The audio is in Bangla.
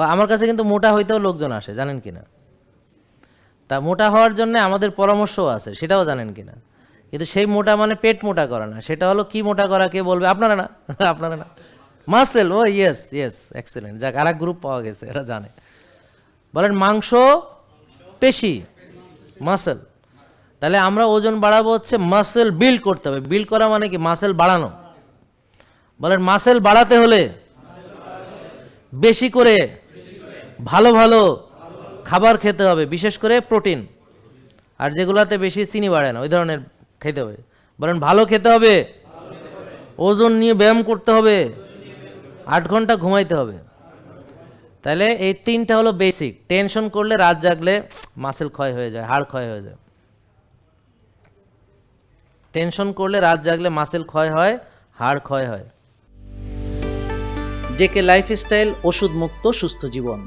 আমার কাছে কিন্তু মোটা হইতেও লোকজন আসে, জানেন কি না তা মোটা হওয়ার জন্য আমাদের পরামর্শও আছে, সেটাও জানেন কি না কিন্তু সেই মোটা মানে পেট মোটা করা না, সেটা হলো কি মোটা করা, কে বলবে? আপনারা না আপনারা না। মাসেল, ও ইয়েস ইয়েস এক্সেলেন্ট যাক আর গ্রুপ পাওয়া গেছে, এরা জানে। বলেন, মাংস, পেশি, মাসেল। তাহলে আমরা ওজন বাড়াবো হচ্ছে মাসেল বিল্ড করতে হবে। বিল্ড করা মানে কি? মাসেল বাড়ানো। বলেন, মাসেল বাড়াতে হলে বেশি করে ভালো ভালো খাবার খেতে হবে, বিশেষ করে প্রোটিন। আর যেগুলাতে বেশি চিনি বাড়ে না, ওই ধরনের খেতে হবে। বলেন ভালো খেতে হবে, ওজন নিয়ে ব্যায়াম করতে হবে, আট ঘণ্টা ঘুমাইতে হবে। তাহলে এই তিনটা হলো বেসিক টেনশন করলে রাত জাগলে মাসেল ক্ষয় হয়ে যায়, হাড় ক্ষয় হয়ে যায়। টেনশন করলে রাত জাগলে মাসেল ক্ষয় হয়, হাড় ক্ষয় হয়। জেকে লাইফস্টাইল ওষুধ মুক্ত সুস্থ জীবন।